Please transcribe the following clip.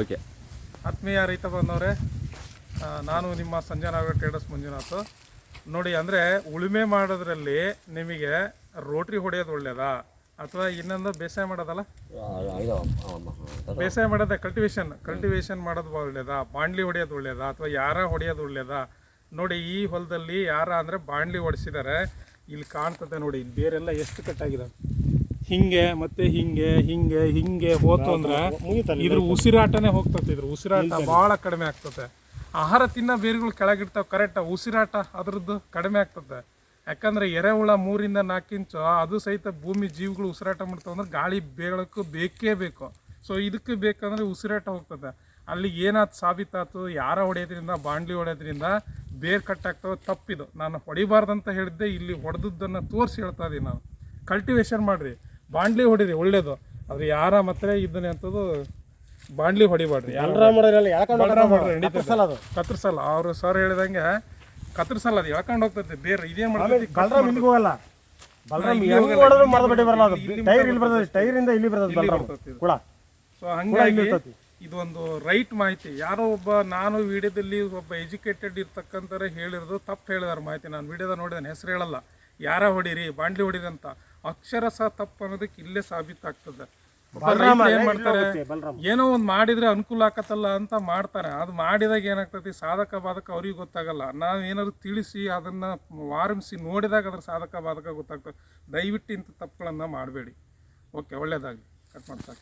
Okay ಆತ್ಮೀಯ ರೈತ ಬಂದವರೇ ನಾನು ನಿಮ್ಮ ಸಂಜನಾಗ ಟ್ರೇಡರ್ಸ್ ಮಂಜುನಾಥ್. ನೋಡಿ, ಅಂದರೆ ಉಳುಮೆ ಮಾಡೋದ್ರಲ್ಲಿ ನಿಮಗೆ ರೋಟ್ರಿ ಹೊಡೆಯೋದು ಒಳ್ಳೇದಾ? ಅಥವಾ ಇನ್ನೊಂದು ಬೇಸಾಯ ಮಾಡೋದಲ್ಲ? ಬೇಸಾಯ ಮಾಡೋದೇ ಕಲ್ಟಿವೇಶನ್ ಕಲ್ಟಿವೇಶನ್ ಮಾಡೋದು ಒಳ್ಳೇದಾ? ಬಾಂಡ್ಲಿ ಹೊಡೆಯೋದು ಒಳ್ಳೇದಾ? ಅಥವಾ ಯಾರ ಹೊಡೆಯೋದು ಒಳ್ಳೇದಾ? ನೋಡಿ, ಈ ಹೊಲದಲ್ಲಿ ಯಾರ ಅಂದರೆ ಬಾಂಡ್ಲಿ ಹೊಡೆಸಿದ್ದಾರೆ ಇಲ್ಲಿ ಕಾಣ್ತದೆ ನೋಡಿ, ಬೇರೆಲ್ಲ ಎಷ್ಟು ಕಟ್ಟಾಗಿದೆ. ಹಿಂಗೆ ಮತ್ತೆ ಹಿಂಗೆ ಹಿಂಗೆ ಹಿಂಗೆ ಹೋತು ಅಂದ್ರೆ ಇದ್ರ ಉಸಿರಾಟನೇ ಹೋಗ್ತದೆ ಇದ್ರ ಉಸಿರಾಟ ಭಾಳ ಕಡಿಮೆ ಆಗ್ತತೆ. ಆಹಾರ ತಿನ್ನೋ ಬೇರುಗಳು ಕೆಳಗಿಡ್ತಾವೆ ಕರೆಕ್ಟ್ ಉಸಿರಾಟ ಅದ್ರದ್ದು ಕಡಿಮೆ ಆಗ್ತದೆ ಯಾಕಂದ್ರೆ ಎರೆಹುಳ ಮೂರಿಂದ ನಾಲ್ಕು ಇಂಚು ಅದು ಸಹಿತ ಭೂಮಿ ಜೀವಿಗಳು ಉಸಿರಾಟ ಮಾಡ್ತಾವೆ ಅಂದ್ರೆ ಗಾಳಿ ಬೇಳಕ್ಕೂ ಬೇಕೇ ಬೇಕು. ಸೊ ಇದಕ್ಕೆ ಬೇಕಂದ್ರೆ ಉಸಿರಾಟ ಹೋಗ್ತದೆ ಅಲ್ಲಿ ಏನಾಯ್ತು ಸಾಬೀತಾತು ಯಾರ ಹೊಡೆಯೋದ್ರಿಂದ ಬಾಂಡ್ಲಿ ಹೊಡೆಯೋದ್ರಿಂದ ಬೇರ್ ಕಟ್ಟಾಗ್ತವೆ ತಪ್ಪಿದು. ನಾನು ಹೊಡಿಬಾರ್ದಂತ ಹೇಳಿದ್ದೆ ಇಲ್ಲಿ ಹೊಡೆದದ್ದನ್ನು ತೋರಿಸಿ ಹೇಳ್ತಾ ಇದೀನಿ ನಾನು. ಕಲ್ಟಿವೇಶನ್ ಮಾಡಿರಿ. ಬಾಂಡ್ಲಿ ಹೊಡೀರಿ ಒಳ್ಳೇದು. ಆದ್ರೆ ಯಾರ ಮಾತ್ರ ಇದ್ದಾನೆ ಅಂತದ್ದು ಬಾಂಡ್ಲಿ ಹೊಡಿಬಾಡ್ರಿ ಕತ್ರಿಸಲ್ಲ. ಕತ್ತರಿಸಲ್ಲ ಅವರು ಸರ್ ಹೇಳಿದಂಗೆ ಕತ್ತರಿಸಲ್ಲ ಅದು ಎಳ್ಕೊಂಡು ಹೋಗ್ತೈತಿ ಬೇರೆ ಇದೇ ಮಾಡ್ತೀವಿ ಹೋಗಲ್ಲ. ಬಲರಾಮ್ ಇಲ್ಲಿ ಹೆಂಗ್ ಹೋಗಲ್ಲ. ಹೊಡೆದ್ರು ಮರದ ಬಡ್ಡಿ ಬರಲ್ಲ ಅದು ಟೈರ್ ಇಲ್ಲಿ ಬರ್ತದೆ ಟೈರ್ ಇಂದ ಇಲ್ಲಿ ಬರ್ತದೆ ಬಲರಾಮ್. ಬರ್ತದೆ. ಇದು. ಕೂಡ ಸೊ ಹಂಗಾಗಿ. ಇದೊಂದು ರೈಟ್ ಮಾಹಿತಿ. ಯಾರೋ ಒಬ್ಬ ನಾನು ವಿಡಿಯೋದಲ್ಲಿ ಒಬ್ಬ ಎಜುಕೇಟೆಡ್ ಇರ್ತಕ್ಕಂಥವ್ರೆ ಹೇಳಿರೋದು ತಪ್ಪು ಹೇಳಿದಾರ ಮಾಹಿತಿ. ನಾನು ವಿಡಿಯೋದ ನೋಡಿದ್ದೇನೆ ಹೆಸರು ಹೇಳಲ್ಲ. ಯಾರ ಹೊಡೀರಿ ಬಾಂಡ್ಲಿ ಹೊಡೀರಿ ಅಂತ. ಅಕ್ಷರ ಸಹ ತಪ್ಪು ಅನ್ನೋದಕ್ಕೆ ಇಲ್ಲೇ ಸಾಬೀತಾಗ್ತದೆ. ಏನ್ ಮಾಡ್ತಾರೆ? ಏನೋ ಒಂದು ಮಾಡಿದ್ರೆ ಅನುಕೂಲ ಆಗತ್ತಲ್ಲ ಅಂತ ಮಾಡ್ತಾರೆ. ಅದು ಮಾಡಿದಾಗ ಏನಾಗ್ತತಿ? ಸಾಧಕ ಬಾಧಕ ಅವ್ರಿಗೆ ಗೊತ್ತಾಗಲ್ಲ. ನಾವು ಏನಾದ್ರು ತಿಳಿಸಿ ಅದನ್ನ ವಾರಂಸಿ ನೋಡಿದಾಗ ಅದ್ರ ಸಾಧಕ ಬಾಧಕ ಗೊತ್ತಾಗ್ತದೆ. ದಯವಿಟ್ಟು ಇಂಥ ತಪ್ಪುಗಳನ್ನ ಮಾಡಬೇಡಿ. ಓಕೆ ಒಳ್ಳೇದಾಗಲಿ. ಕಟ್ ಮಾಡ್ತಾರೆ